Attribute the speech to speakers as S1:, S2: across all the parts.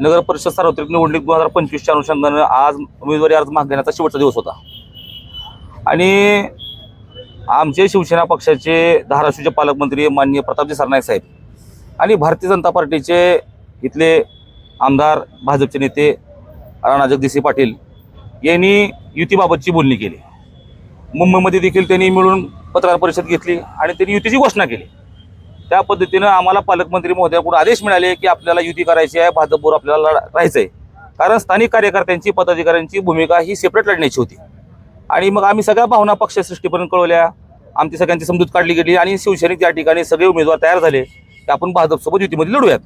S1: नगर परिषद सार्वत्रिक निवडणूक दोन हजार पंचवीसच्या अनुषंगानं आज उमेदवारी अर्ज माग घेण्याचा शेवटचा दिवस होता. आणि आमचे शिवसेना पक्षाचे धाराशिवचे पालकमंत्री माननीय प्रतापजी सरनाईक साहेब आणि भारतीय जनता पार्टीचे इथले आमदार भाजपचे नेते राणा जगदीशसिंह पाटील यांनी युतीबाबतची बोलणी केली. मुंबईमध्ये देखील त्यांनी मिळून पत्रकार परिषद घेतली आणि त्यांनी युतीची घोषणा केली. त्या पद्धतीनं आम्हाला पालकमंत्री महोदयाकडून आदेश मिळाले की आपल्याला युती करायची आहे भाजपवर आपल्याला राहायचं आहे कारण स्थानिक कार्यकर्त्यांची पदाधिकाऱ्यांची भूमिका ही सेपरेट लढण्याची होती. आणि मग आम्ही सगळ्या भावना पक्षसृष्टीपर्यंत कळवल्या. आमची सगळ्यांची समजूत काढली गेली आणि शिवसैनिक त्या ठिकाणी सगळे उमेदवार तयार झाले की आपण भाजपसोबत युतीमध्ये लढूयात.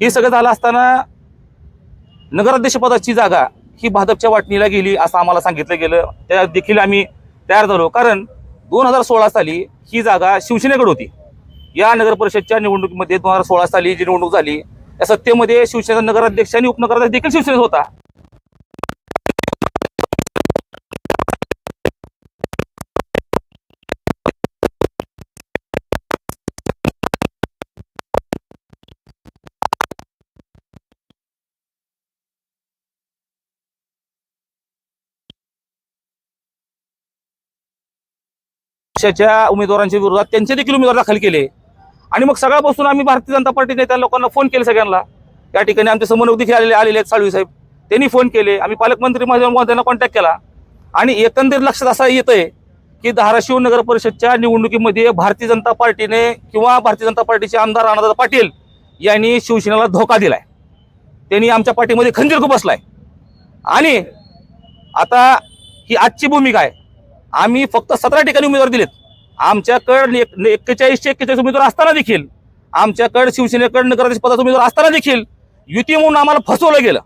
S1: हे सगळं झालं असताना नगराध्यक्षपदाची जागा ही भाजपच्या वाटणीला गेली असं आम्हाला सांगितलं गेलं. त्या देखील आम्ही तयार झालो. कारण दोन हजार सोळा साली ही जागा शिवसेनेकडे होती. या नगर परिषदच्या निवडणुकीमध्ये दोन हजार सोळा साली जी निवडणूक झाली या सत्तेमध्ये शिवसेना नगराध्यक्ष आणि उपनगराध्यक्ष देखील शिवसेनेत होता. पक्षाच्या उमेदवारांच्या विरोधात त्यांचे देखील उमेदवार दाखल केले. आणि मग सगळ्यापासून आम्ही भारतीय जनता पार्टीने त्या लोकांना फोन केले सगळ्यांना. या ठिकाणी आमचे समन्वयक देखील आलेले आलेले आहेत साळवी साहेब. त्यांनी फोन केले. आम्ही पालकमंत्री महोदयांना कॉन्टॅक्ट केला. आणि एकंदरीत लक्षात असं आहे की धाराशिव नगर परिषदच्या निवडणुकीमध्ये भारतीय जनता पार्टीने किंवा भारतीय जनता पार्टीचे आमदार राणादादा पाटील यांनी शिवसेनेला धोका दिलाय. त्यांनी आमच्या पार्टीमध्ये खंजीर बसलाय. आणि आता ही आजची भूमिका आहे. आम्ही फक्त सतरा ठिकाणी उमेदवार दिलेत. आमच्याकडे एक्केचाळीसशे एक्केचाळीस उमेदवार असताना देखील आमच्याकडे शिवसेनेकडे नगराध्यक्ष पदाचा उमेदवार असताना देखील युती म्हणून आम्हाला फसवलं गेलं.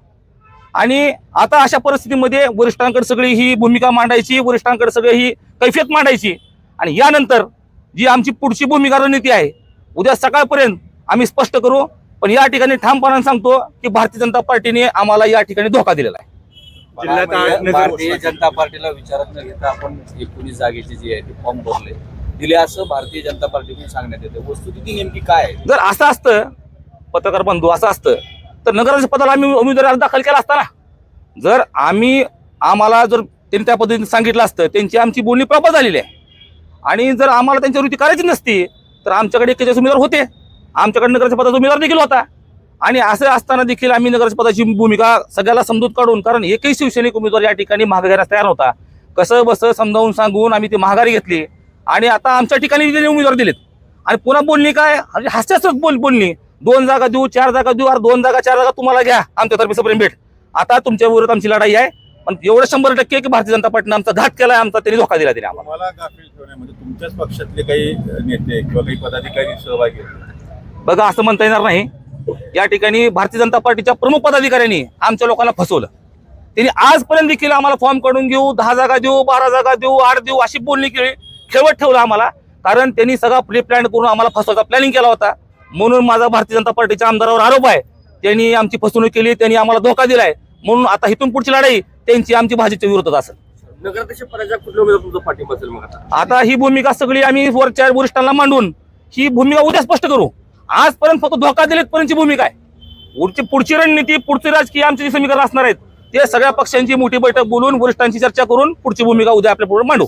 S1: आणि आता अशा परिस्थितीमध्ये वरिष्ठांकडे सगळी ही भूमिका मांडायची वरिष्ठांकडे सगळी ही कैफियत मांडायची. आणि यानंतर जी आमची पुढची भूमिका रणनीती आहे उद्या सकाळपर्यंत आम्ही स्पष्ट करू पण या ठिकाणी ठामपणाने सांगतो की भारतीय जनता पार्टीने आम्हाला या ठिकाणी धोका दिलेला आहे.
S2: नगर-
S3: भारतीय जनता पार्टीला विचारात न घेता आपण एकोणीस जागेची जी आहे ती फॉर्म भरले. दिले असं भारतीय जनता पार्टीकडून सांगण्यात येते. वस्तुस्थिती नेमकी काय आहे?
S1: जर असं असतं पत्रकार बंधू असं असतं तर नगराध्यक्ष पदाला आम्ही उमेदवारी अर्ज दाखल केला असता ना? जर आम्ही आम्हाला जर त्यांनी त्या पद्धतीने सांगितलं असतं त्यांची आमची बोलणी प्रॉपर झालेली आहे. आणि जर आम्हाला त्यांच्या वृत्ती करायची नसती तर आमच्याकडे एकेचाळीस उमेदवार होते. आमच्याकडे नगराच्या पदाचा उमेदवार देखील होता. आणि असं असताना देखील आम्ही नगराच्या पदाची भूमिका सगळ्याला समजूत काढून कारण एकही शिवसैनिक उमेदवार या ठिकाणी मागे तयार होता कसं बसं समजावून सांगून आम्ही ती महागारी घेतली. आणि आता आमच्या ठिकाणी उमेदवार दिलेत. आणि पुन्हा बोलणी काय? म्हणजे हास्यास्पद बोल बोलणी दोन जागा देऊ चार जागा देऊ अरे दोन जागा चार जागा तुम्हाला घ्या. आमच्यातर्फे सप्रेम भेट. आता तुमच्या विरोधात आमची लढाई आहे. पण एवढं शंभर टक्के की भारतीय जनता पार्टीने आमचा घात केलाय आमचा त्यांनी धोका दिला त्यांनी आम्हाला.
S2: ठेवण्यामध्ये तुमच्याच पक्षातले काही नेते किंवा काही पदाधिकारी सहभागी
S1: बघा असं म्हणता येणार नाही. या ठिकाणी भारतीय जनता पार्टीच्या प्रमुख पदाधिकाऱ्यांनी आमच्या लोकांना फसवलं. त्यांनी आजपर्यंत देखील आम्हाला फॉर्म काढून घेऊ दहा जागा देऊ बारा जागा देऊ आठ देऊ अशी बोलणी केली. ठेवत ठेवलं आम्हाला. कारण त्यांनी सगळा प्री प्लॅन करून आम्हाला फसवायचा प्लॅनिंग केला होता. म्हणून माझा भारतीय जनता पार्टीच्या आमदारावर आरोप आहे. त्यांनी आमची फसवणूक केली त्यांनी आम्हाला धोका दिलाय. म्हणून आता इथून पुढची लढाई त्यांची आमची भाजपच्या विरोधात असेल.
S3: आता?
S1: ही भूमिका सगळी आम्ही वरच्या वरिष्ठांना मांडून ही भूमिका उद्या स्पष्ट करू. आजपर्यंत फक्त धोका दिलेत पर्यंतची भूमिका आहे. पुढची पुढची रणनीती पुढचे राजकीय आमचे जे समीकरण असणार आहेत ते सगळ्या पक्षांची मोठी बैठक बोलून वरिष्ठांची चर्चा करून पुढची भूमिका उद्या आपल्या पुढे मांडू.